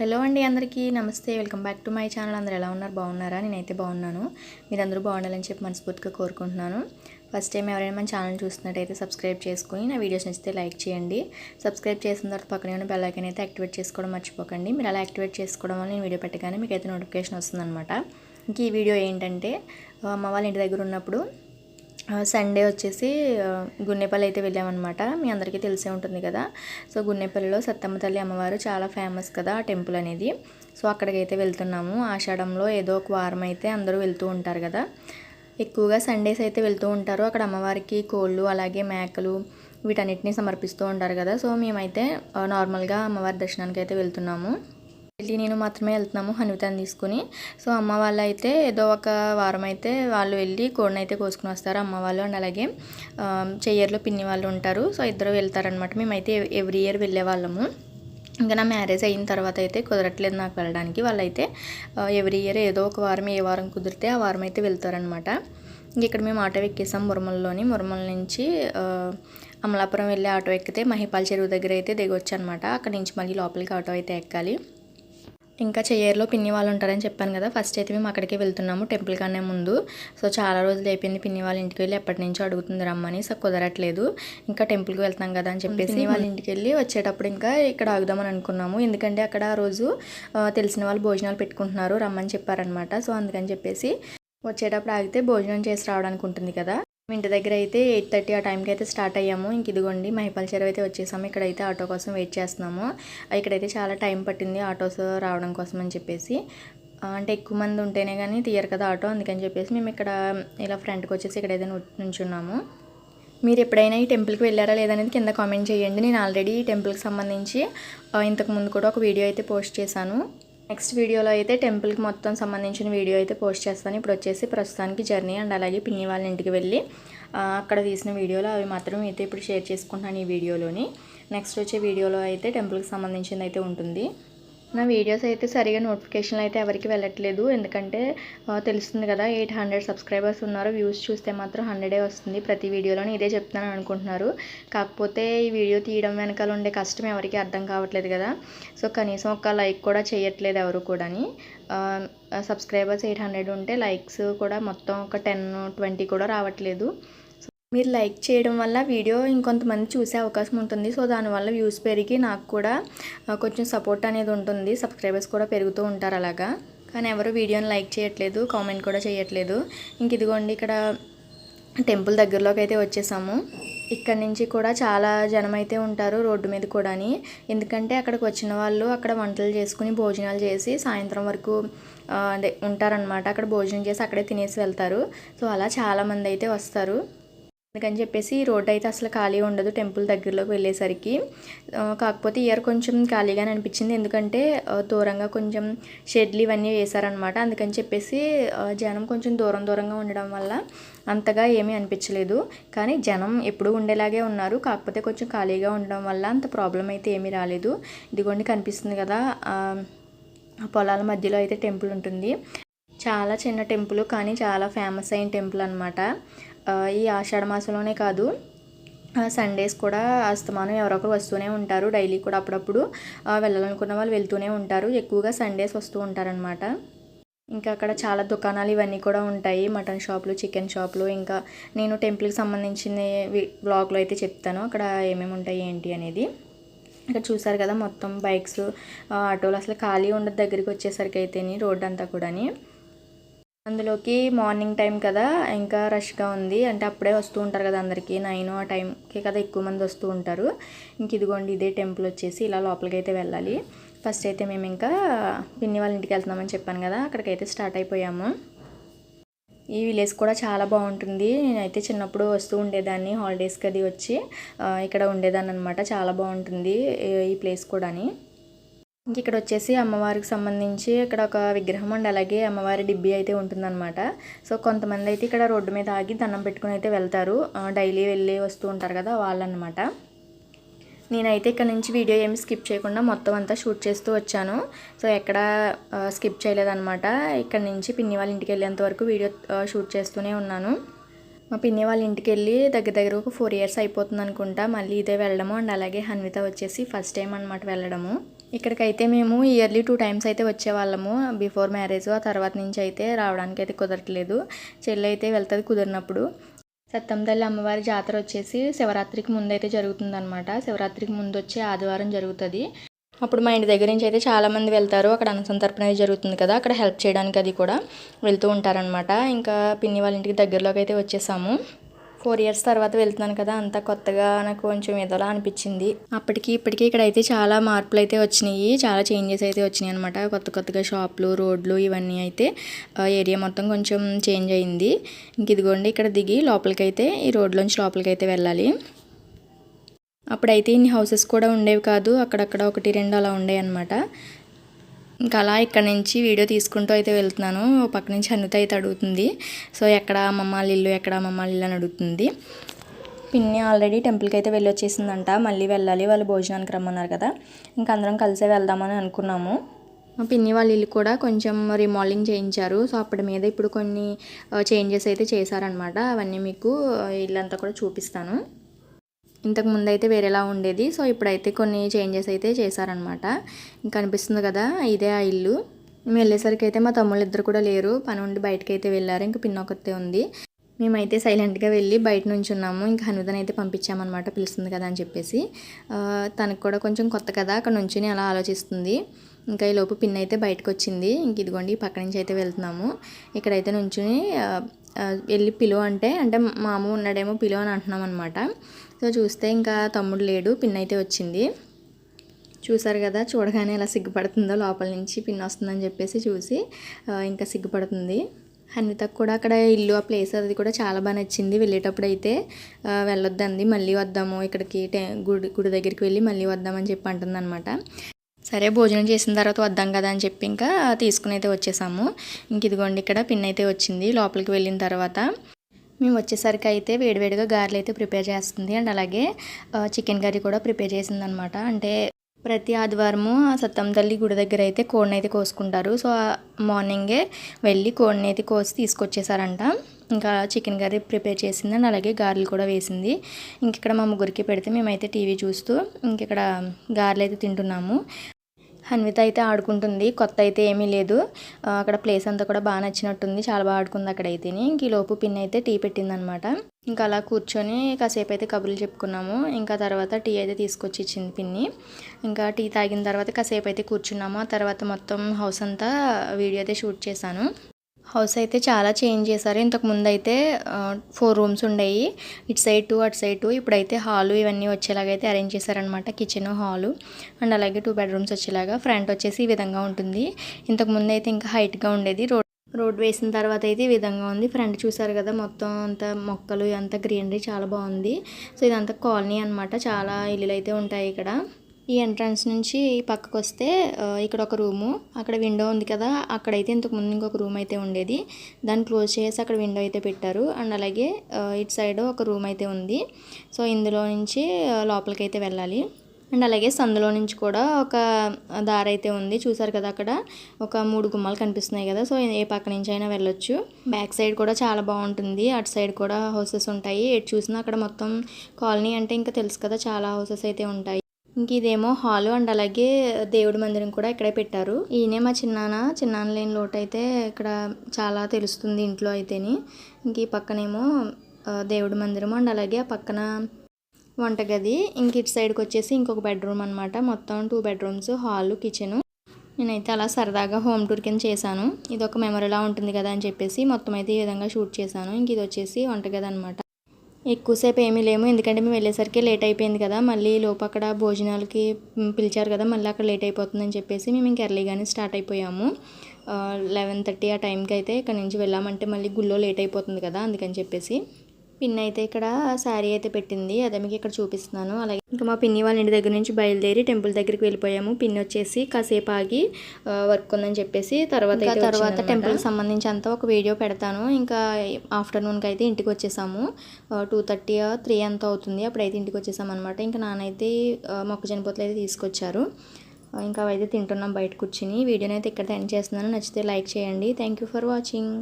Hello అండి అందరికీ. నమస్తే. Welcome back to my channel. అందరు ఎలా ఉన్నారు? బాగున్నారా? నేనైతే బాగున్నాను. మీరందరూ బాగుండాలని చెప్పి మనస్ఫూర్తిగా కోరుకుంటున్నాను. ఫస్ట్ టైం ఎవరైనా మన ఛానల్ చూస్తున్నట్టయితే సబ్స్క్రైబ్ చేసుకుని నా వీడియోస్ నచ్చితే లైక్ చేయండి. సబ్స్క్రైబ్ చేసిన తర్వాత పక్కనే ఉన్న బెల్ ఐకన్ అయితే యాక్టివేట్ చేసుకోవడం మర్చిపోకండి. మీరు అలా యాక్టివేట్ చేసుకోవడం వల్ల నేను వీడియో పెట్టగానే మీకు అయితే నోటిఫికేషన్ వస్తుందన్నమాట. ఇంక ఈ వీడియో ఏంటంటే అమ్మ వాళ్ళ ఇంటి దగ్గర ఉన్నప్పుడు సండే వచ్చేసి గున్నెపల్లి అయితే వెళ్ళామన్నమాట. మీ అందరికీ తెలిసే ఉంటుంది కదా. సో గున్నెపల్లిలో సత్తమ్మ తల్లి అమ్మవారు చాలా ఫేమస్ కదా ఆ టెంపుల్ అనేది. సో అక్కడికైతే వెళ్తున్నాము. ఆషాఢంలో ఏదో ఒక వారం అయితే అందరూ వెళ్తూ ఉంటారు కదా. ఎక్కువగా సండేస్ అయితే వెళ్తూ ఉంటారు. అక్కడ అమ్మవారికి కోళ్ళు అలాగే మేకలు వీటన్నిటిని సమర్పిస్తూ ఉంటారు కదా. సో మేమైతే నార్మల్గా అమ్మవారి దర్శనానికి అయితే వెళ్తున్నాము. వెళ్ళి నేను మాత్రమే వెళ్తున్నాము హనుమతాన్ని తీసుకుని. సో అమ్మ వాళ్ళు అయితే ఏదో ఒక వారం అయితే వాళ్ళు వెళ్ళి కోడిని అయితే కోసుకుని వస్తారు అమ్మ వాళ్ళు. అండ్ అలాగే చెయ్యర్లో పిన్ని వాళ్ళు ఉంటారు. సో ఇద్దరు వెళ్తారనమాట మేమైతే ఎవ్రీ ఇయర్ వెళ్ళే వాళ్ళము. ఇంకా నా మ్యారేజ్ అయిన తర్వాత అయితే కుదరట్లేదు నాకు వెళ్ళడానికి. వాళ్ళైతే ఎవ్రీ ఇయర్ ఏదో ఒక వారం ఏ వారం కుదిరితే ఆ వారం అయితే వెళ్తారనమాట ఇంక ఇక్కడ మేము ఆటో ఎక్కేసాం మురమల్లోని. మురమల నుంచి అమలాపురం వెళ్ళి ఆటో ఎక్కితే మహిపాల్ చెరువు దగ్గర అయితే దిగొచ్చు అనమాట అక్కడ నుంచి మళ్ళీ లోపలికి ఆటో అయితే ఎక్కాలి. ఇంకా చెయ్యర్లో పిన్ని వాళ్ళు ఉంటారని చెప్పాను కదా. ఫస్ట్ అయితే మేము అక్కడికి వెళ్తున్నాము టెంపుల్ కన్నా ముందు. సో చాలా రోజులు అయిపోయింది పిన్ని వాళ్ళ ఇంటికి వెళ్ళి ఎప్పటి నుంచో అడుగుతుంది రమ్మని. సో కుదరట్లేదు. ఇంకా టెంపుల్కి వెళ్తాం కదా అని చెప్పేసి వాళ్ళ ఇంటికి వెళ్ళి వచ్చేటప్పుడు ఇంకా ఇక్కడ ఆగుదామని అనుకున్నాము. ఎందుకంటే అక్కడ ఆ రోజు తెలిసిన వాళ్ళు భోజనాలు పెట్టుకుంటున్నారు రమ్మని చెప్పారనమాట సో అందుకని చెప్పేసి వచ్చేటప్పుడు ఆగితే భోజనం చేసి రావడానికి ఉంటుంది కదా. ఇంటి దగ్గర అయితే ఎయిట్ థర్టీ ఆ టైంకి అయితే స్టార్ట్ అయ్యాము. ఇంక ఇదిగోండి మహిపాల్ చెరువు అయితే వచ్చేసాము. ఇక్కడైతే ఆటో కోసం వెయిట్ చేస్తున్నాము. ఇక్కడైతే చాలా టైం పట్టింది ఆటోస్ రావడం కోసం అని చెప్పేసి. అంటే ఎక్కువ మంది ఉంటేనే కానీ తీయరు కదా ఆటో అందుకని చెప్పేసి మేము ఇక్కడ ఇలా ఫ్రంట్కి వచ్చేసి ఇక్కడైతే నుంచున్నాము. మీరు ఎప్పుడైనా ఈ టెంపుల్కి వెళ్ళారా లేదనేది కింద కామెంట్ చేయండి. నేను ఆల్రెడీ ఈ టెంపుల్కి సంబంధించి ఇంతకుముందు కూడా ఒక వీడియో అయితే పోస్ట్ చేశాను. నెక్స్ట్ వీడియోలో అయితే టెంపుల్కి మొత్తం సంబంధించిన వీడియో అయితే పోస్ట్ చేస్తాను. ఇప్పుడు వచ్చేసి ప్రస్తుతానికి జర్నీ అండ్ అలాగే పిన్ని వాళ్ళ ఇంటికి వెళ్ళి అక్కడ తీసిన వీడియోలో అవి మాత్రం అయితే ఇప్పుడు షేర్ చేసుకుంటున్నాను ఈ వీడియోలోని. నెక్స్ట్ వచ్చే వీడియోలో అయితే టెంపుల్కి సంబంధించింది అయితే ఉంటుంది. నా వీడియోస్ అయితే సరిగా నోటిఫికేషన్లు అయితే ఎవరికి వెళ్ళట్లేదు. ఎందుకంటే తెలుస్తుంది కదా ఎయిట్ హండ్రెడ్ సబ్స్క్రైబర్స్ ఉన్నారు. వ్యూస్ చూస్తే మాత్రం హండ్రెడే వస్తుంది. ప్రతి వీడియోలోనే ఇదే చెప్తున్నాను అనుకుంటున్నారు. కాకపోతే ఈ వీడియో తీయడం వెనకాల ఉండే కష్టం ఎవరికి అర్థం కావట్లేదు కదా. సో కనీసం ఒక లైక్ కూడా చేయట్లేదు ఎవరు కూడాని. సబ్స్క్రైబర్స్ ఎయిట్ హండ్రెడ్ ఉంటే లైక్స్ కూడా మొత్తం ఒక టెన్ ట్వంటీ కూడా రావట్లేదు. మీరు లైక్ చేయడం వల్ల వీడియో ఇంకొంతమంది చూసే అవకాశం ఉంటుంది. సో దానివల్ల వ్యూస్ పెరిగి నాకు కూడా కొంచెం సపోర్ట్ అనేది ఉంటుంది. సబ్స్క్రైబర్స్ కూడా పెరుగుతూ ఉంటారు అలాగా. కానీ ఎవరు వీడియోని లైక్ చేయట్లేదు కామెంట్ కూడా చేయట్లేదు. ఇంక ఇదిగోండి ఇక్కడ టెంపుల్ దగ్గరలోకి అయితే వచ్చేసాము. ఇక్కడ నుంచి కూడా చాలా జనం అయితే ఉంటారు రోడ్డు మీద కూడాని. ఎందుకంటే అక్కడికి వచ్చిన వాళ్ళు అక్కడ వంటలు చేసుకుని భోజనాలు చేసి సాయంత్రం వరకు అదే ఉంటారనమాట అక్కడ భోజనం చేసి అక్కడే తినేసి వెళ్తారు. సో అలా చాలామంది అయితే వస్తారు. అందుకని చెప్పేసి రోడ్ అయితే అసలు ఖాళీ ఉండదు టెంపుల్ దగ్గరలోకి వెళ్ళేసరికి. కాకపోతే ఇయర్ కొంచెం ఖాళీగానే అనిపించింది. ఎందుకంటే దూరంగా కొంచెం షెడ్లు ఇవన్నీ వేశారనమాట అందుకని చెప్పేసి జనం కొంచెం దూరం దూరంగా ఉండడం వల్ల అంతగా ఏమీ అనిపించలేదు. కానీ జనం ఎప్పుడు ఉండేలాగే ఉన్నారు. కాకపోతే కొంచెం ఖాళీగా ఉండడం వల్ల అంత ప్రాబ్లం అయితే ఏమీ రాలేదు. ఇదిగోండి కనిపిస్తుంది కదా పొలాల మధ్యలో అయితే టెంపుల్ ఉంటుంది. చాలా చిన్న టెంపుల్ కానీ చాలా ఫేమస్ అయిన టెంపుల్ అనమాట ఈ ఆషాఢ మాసంలోనే కాదు. సండేస్ కూడా అస్తమానం ఎవరొకరు వస్తూనే ఉంటారు. డైలీ కూడా అప్పుడప్పుడు వెళ్ళాలనుకున్న వాళ్ళు వెళ్తూనే ఉంటారు. ఎక్కువగా సండేస్ వస్తూ ఉంటారనమాట ఇంకా అక్కడ చాలా దుకాణాలు ఇవన్నీ కూడా ఉంటాయి. మటన్ షాపులు చికెన్ షాపులు ఇంకా నేను టెంపుల్కి సంబంధించిన బ్లాగ్లో అయితే చెప్తాను. అక్కడ ఏమేమి ఉంటాయి ఏంటి అనేది. ఇక్కడ చూసారు కదా మొత్తం బైక్స్ ఆటోలు అసలు ఖాళీ ఉండదు. దగ్గరికి వచ్చేసరికి అయితేని రోడ్ అంతా కూడాని. అందులోకి మార్నింగ్ టైం కదా ఇంకా రష్గా ఉంది. అంటే అప్పుడే వస్తూ ఉంటారు కదా అందరికీ నైన్ ఆ టైంకి కదా ఎక్కువ మంది వస్తూ ఉంటారు. ఇంక ఇదిగోండి ఇదే టెంపుల్ వచ్చేసి ఇలా లోపలికి అయితే వెళ్ళాలి. ఫస్ట్ అయితే మేము ఇంకా పిన్ని వాళ్ళ ఇంటికి వెళ్తున్నామని చెప్పాను కదా అక్కడికైతే స్టార్ట్ అయిపోయాము. ఈ విలేజ్ కూడా చాలా బాగుంటుంది. నేనైతే చిన్నప్పుడు వస్తూ ఉండేదాన్ని హాలిడేస్కి అది వచ్చి ఇక్కడ ఉండేదాన్ని అనమాట చాలా బాగుంటుంది ఈ ప్లేస్ కూడాని. ఇంక ఇక్కడ వచ్చేసి అమ్మవారికి సంబంధించి ఇక్కడ ఒక విగ్రహం అండ్ అలాగే అమ్మవారి డిబ్బి అయితే ఉంటుందన్నమాట. సో కొంతమంది అయితే ఇక్కడ రోడ్డు మీద ఆగి దండం పెట్టుకుని అయితే వెళ్తారు. డైలీ వెళ్ళి వస్తూ ఉంటారు కదా వాళ్ళనమాట నేనైతే ఇక్కడ నుంచి వీడియో ఏమి స్కిప్ చేయకుండా మొత్తం అంతా షూట్ చేస్తూ వచ్చాను. సో ఎక్కడ స్కిప్ చేయలేదన్నమాట. ఇక్కడ నుంచి పిన్ని వాళ్ళ ఇంటికి వెళ్ళేంత వరకు వీడియో షూట్ చేస్తూనే ఉన్నాను. మా పిన్ని వాళ్ళ ఇంటికి వెళ్ళి దగ్గర దగ్గర ఒక ఫోర్ ఇయర్స్ అయిపోతుంది అనుకుంటా మళ్ళీ ఇదే వెళ్ళడము అండ్ అలాగే హన్విత వచ్చేసి ఫస్ట్ టైం అనమాట వెళ్ళడము. ఇక్కడికైతే మేము ఇయర్లీ టూ టైమ్స్ అయితే వచ్చేవాళ్ళము బిఫోర్ మ్యారేజ్. ఆ తర్వాత నుంచి అయితే రావడానికి అయితే కుదరట్లేదు. చెల్లి అయితే వెళ్తుంది కుదిరినప్పుడు. సత్తం తల్లి అమ్మవారి జాతర వచ్చేసి శివరాత్రికి ముందు అయితే జరుగుతుందన్నమాట. శివరాత్రికి ముందు వచ్చే ఆదివారం జరుగుతుంది. అప్పుడు మా ఇంటి దగ్గర నుంచి అయితే చాలామంది వెళ్తారు. అక్కడ అన్నసంతర్పణ అయితే జరుగుతుంది కదా అక్కడ హెల్ప్ చేయడానికి అది కూడా వెళ్తూ ఉంటారనమాట ఇంకా పిన్ని వాళ్ళ ఇంటికి దగ్గరలోకి అయితే వచ్చేసాము. ఫోర్ ఇయర్స్ తర్వాత వెళ్తున్నాను కదా అంతా కొత్తగా నాకు కొంచెం ఏదోలా అనిపించింది. అప్పటికి ఇప్పటికీ ఇక్కడ అయితే చాలా మార్పులు అయితే వచ్చినాయి. చాలా చేంజెస్ అయితే వచ్చినాయి అనమాట కొత్త కొత్తగా షాపులు రోడ్లు ఇవన్నీ అయితే ఏరియా మొత్తం కొంచెం చేంజ్ అయింది. ఇంక ఇదిగోండి ఇక్కడ దిగి లోపలికైతే ఈ రోడ్లోంచి లోపలికి అయితే వెళ్ళాలి. అప్పుడైతే ఇన్ని హౌసెస్ కూడా ఉండేవి కాదు. అక్కడక్కడ ఒకటి రెండు అలా ఉండేవి అనమాట ఇంకా అలా ఇక్కడ నుంచి వీడియో తీసుకుంటూ అయితే వెళ్తున్నాను. పక్క నుంచి అన్నిత అయితే అడుగుతుంది. సో ఎక్కడ అమ్మమ్మ ఇల్లు ఎక్కడ అమ్మమ్మ ఇల్లు అని అడుగుతుంది. పిన్ని ఆల్రెడీ టెంపుల్కి అయితే వెళ్ళి వచ్చేసిందంట మళ్ళీ వెళ్ళాలి వాళ్ళు భోజనానికి రమ్మన్నారు కదా. ఇంకా అందరం కలిసే వెళ్దామని అనుకున్నాము. పిన్ని వాళ్ళ ఇల్లు కూడా కొంచెం రిమాలింగ్ చేయించారు. సో అప్పటి మీద ఇప్పుడు కొన్ని చేంజెస్ అయితే చేశారనమాట అవన్నీ మీకు ఇల్లంతా కూడా చూపిస్తాను. ఇంతకు ముందు అయితే వేరేలా ఉండేది. సో ఇప్పుడైతే కొన్ని చేంజెస్ అయితే చేశారనమాట ఇంకా అనిపిస్తుంది కదా ఇదే ఆ ఇల్లు. మేము వెళ్ళేసరికి అయితే మా తమ్ముళ్ళు ఇద్దరు కూడా లేరు. పని ఉండి బయటకి అయితే వెళ్ళారు. ఇంకా పిన్న ఉంది. మేమైతే సైలెంట్గా వెళ్ళి బయట నుంచి ఉన్నాము. ఇంకా హనుదన్ అయితే పంపించామన్నమాట పిలుస్తుంది కదా అని చెప్పేసి. తనకు కూడా కొంచెం కొత్త కదా అక్కడ నుంచి అలా ఆలోచిస్తుంది. ఇంకా ఈ లోపు పిన్ అయితే బయటకు వచ్చింది ఇంక ఇదిగోండి పక్క నుంచి అయితే వెళ్తున్నాము. ఇక్కడైతే నుంచుని వెళ్ళి పిలువ అంటే అంటే మాము ఉన్నాడేమో పిలువ అని అంటున్నాం అనమాట సో చూస్తే ఇంకా తమ్ముడు లేడు పిన్ అయితే వచ్చింది. చూసారు కదా చూడగానే ఎలా సిగ్గుపడుతుందో లోపల నుంచి పిన్ వస్తుందని చెప్పేసి చూసి ఇంకా సిగ్గుపడుతుంది. హన్వితకు కూడా అక్కడ ఇల్లు ఆ ప్లేస్ అది కూడా చాలా బాగా నచ్చింది. వెళ్ళేటప్పుడు అయితే వెళ్ళొద్దండి మళ్ళీ వద్దాము ఇక్కడికి గుడి గుడి దగ్గరికి వెళ్ళి మళ్ళీ వద్దామని చెప్పి అంటుందన్నమాట. సరే భోజనం చేసిన తర్వాత వద్దాం కదా అని చెప్పి ఇంకా తీసుకుని అయితే వచ్చేసాము. ఇంక ఇదిగోండి ఇక్కడ పిన్ అయితే వచ్చింది లోపలికి వెళ్ళిన తర్వాత మేము వచ్చేసరికి అయితే వేడివేడిగా గారెలు అయితే ప్రిపేర్ చేస్తుంది. అండ్ అలాగే చికెన్ కర్రీ కూడా ప్రిపేర్ చేసింది అనమాట అంటే ప్రతి ఆదివారము ఆ సత్తం తల్లి గుడి దగ్గర అయితే కోడిని అయితే కోసుకుంటారు. సో మార్నింగే వెళ్ళి కోడిని అయితే కోసి తీసుకొచ్చేసారంట. ఇంకా చికెన్ కర్రీ ప్రిపేర్ చేసింది. అండ్ అలాగే గారెలు కూడా వేసింది. ఇంక ఇక్కడ మా ముగ్గురికి పెడితే మేమైతే టీవీ చూస్తూ ఇంక ఇక్కడ గారెలు అయితే తింటున్నాము. హన్విత అయితే ఆడుకుంటుంది. కొత్త అయితే ఏమీ లేదు. అక్కడ ప్లేస్ అంతా కూడా బాగా నచ్చినట్టుంది. చాలా బాగా ఆడుకుంది అక్కడైతే ఇంక లోపు పిన్ అయితే టీ పెట్టిందనమాట. ఇంకా అలా కూర్చొని కాసేపు అయితే కబుర్లు చెప్పుకున్నాము. ఇంకా తర్వాత టీ అయితే తీసుకొచ్చి ఇచ్చింది పిన్ని. ఇంకా టీ తాగిన తర్వాత కాసేపు అయితే కూర్చున్నాము. ఆ తర్వాత మొత్తం హౌస్ అంతా వీడియో అయితే షూట్ చేశాను. హౌస్ అయితే చాలా చేంజ్ చేశారు. ఇంతకు ముందు అయితే ఫోర్ రూమ్స్ ఉండేవి ఇటు సైడ్ టూ అటు సైడ్ టూ. ఇప్పుడైతే హాలు ఇవన్నీ వచ్చేలాగా అయితే అరేంజ్ చేశారనమాట కిచెన్ హాలు. అండ్ అలాగే టూ బెడ్రూమ్స్ వచ్చేలాగా ఫ్రంట్ వచ్చేసి ఈ విధంగా ఉంటుంది. ఇంతకు ముందు అయితే ఇంకా హైట్గా ఉండేది. రోడ్ రోడ్ వేసిన తర్వాత అయితే ఈ విధంగా ఉంది. ఫ్రంట్ చూసారు కదా మొత్తం అంత మొక్కలు అంత గ్రీనరీ చాలా బాగుంది. సో ఇదంతా కాలనీ అనమాట చాలా ఇల్లులు అయితే ఉంటాయి ఇక్కడ. ఈ ఎంట్రన్స్ నుంచి పక్కకు వస్తే ఇక్కడ ఒక రూము అక్కడ విండో ఉంది కదా అక్కడైతే ఇంతకుముందు ఇంకొక రూమ్ అయితే ఉండేది. దాన్ని క్లోజ్ చేసి అక్కడ విండో అయితే పెట్టారు. అండ్ అలాగే ఇటు సైడ్ ఒక రూమ్ అయితే ఉంది. సో ఇందులో నుంచి లోపలికి అయితే వెళ్ళాలి. అండ్ అలాగే సందులో నుంచి కూడా ఒక దారి అయితే ఉంది. చూసారు కదా అక్కడ? ఒక మూడు గుమ్మాలు కనిపిస్తున్నాయి కదా. సో ఏ పక్క నుంచి అయినా వెళ్ళొచ్చు. బ్యాక్ సైడ్ కూడా చాలా బాగుంటుంది. అటు సైడ్ కూడా హౌసెస్ ఉంటాయి. ఎటు చూసినా అక్కడ మొత్తం కాలనీ అంటే ఇంకా తెలుసు కదా చాలా హౌసెస్ అయితే ఉంటాయి. ఇంక ఇదేమో హాలు అండ్ అలాగే దేవుడి మందిరం కూడా ఇక్కడే పెట్టారు. ఈయనే మా చిన్నాన్న చిన్నాన్న లేని లోటు అయితే ఇక్కడ చాలా తెలుస్తుంది ఇంట్లో అయితేని. ఇంక ఈ పక్కనేమో దేవుడి మందిరం అండ్ అలాగే ఆ పక్కన వంటగది. ఇంక ఇటు సైడ్కి వచ్చేసి ఇంకొక బెడ్రూమ్ అనమాట మొత్తం టూ బెడ్రూమ్స్ హాలు కిచెను. నేనైతే అలా సరదాగా హోమ్ టూర్ కింద చేశాను. ఇది ఒక మెమరీలా ఉంటుంది కదా అని చెప్పేసి మొత్తం అయితే ఈ విధంగా షూట్ చేశాను. ఇంక ఇది వచ్చేసి వంటగది అనమాట ఎక్కువసేపు ఏమీ లేము. ఎందుకంటే మేము వెళ్ళేసరికి లేట్ అయిపోయింది కదా. మళ్ళీ లోపు అక్కడ భోజనాలకి పిలిచారు కదా. మళ్ళీ అక్కడ లేట్ అయిపోతుందని చెప్పేసి మేము ఇంక ఎర్లీగానే స్టార్ట్ అయిపోయాము. లెవెన్ థర్టీ ఆ టైంకి అయితే ఇక్కడ నుంచి వెళ్ళామంటే మళ్ళీ గుళ్ళో లేట్ అయిపోతుంది కదా. అందుకని చెప్పేసి. పిన్ అయితే ఇక్కడ శారీ అయితే పెట్టింది. అదే మీకు ఇక్కడ చూపిస్తున్నాను. అలాగే ఇంకా మా పిన్ని వాళ్ళ ఇంటి దగ్గర నుంచి బయలుదేరి టెంపుల్ దగ్గరికి వెళ్ళిపోయాము. పిన్ వచ్చేసి కాసేపు ఆగి వర్క్ ఉందని చెప్పేసి తర్వాత తర్వాత టెంపుల్కి సంబంధించి అంతా ఒక వీడియో పెడతాను. ఇంకా ఆఫ్టర్నూన్కి అయితే ఇంటికి వచ్చేసాము. టూ థర్టీ త్రీ అంతా అవుతుంది. అప్పుడైతే ఇంటికి వచ్చేసాము అనమాట ఇంకా నానైతే మొక్కజొన్న పొత్తులు అయితే తీసుకొచ్చారు. ఇంకా అవైతే తింటున్నాం బయట కూర్చుని. వీడియోని అయితే ఇక్కడ ఎండ్ చేస్తున్నాను. నచ్చితే లైక్ చేయండి. Thank for watching